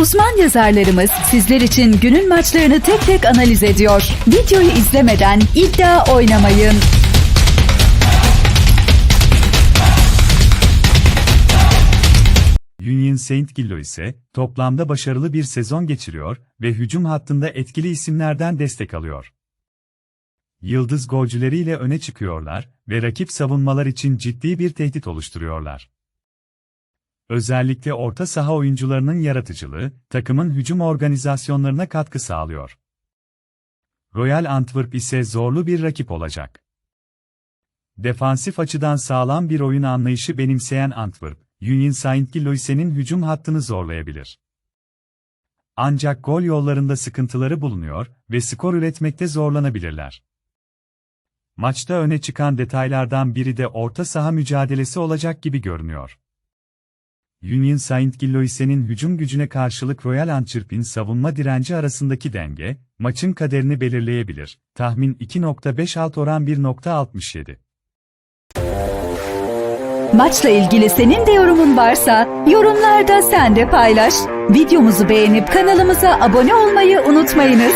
Uzman yazarlarımız sizler için günün maçlarını tek tek analiz ediyor. Videoyu izlemeden iddia oynamayın. Union Saint Gillo ise toplamda başarılı bir sezon geçiriyor ve hücum hattında etkili isimlerden destek alıyor. Yıldız golcüleriyle öne çıkıyorlar ve rakip savunmalar için ciddi bir tehdit oluşturuyorlar. Özellikle orta saha oyuncularının yaratıcılığı, takımın hücum organizasyonlarına katkı sağlıyor. Royal Antwerp ise zorlu bir rakip olacak. Defansif açıdan sağlam bir oyun anlayışı benimseyen Antwerp, Union Saint-Gilloise'nin hücum hattını zorlayabilir. Ancak gol yollarında sıkıntıları bulunuyor ve skor üretmekte zorlanabilirler. Maçta öne çıkan detaylardan biri de orta saha mücadelesi olacak gibi görünüyor. Union Saint-Gilloise'nin hücum gücüne karşılık Royal Antwerp'in savunma direnci arasındaki denge, maçın kaderini belirleyebilir. Tahmin 2.5 alt oran 1.67. Maçla ilgili senin de yorumun varsa yorumlarda sen de paylaş. Videomuzu beğenip kanalımıza abone olmayı unutmayınız.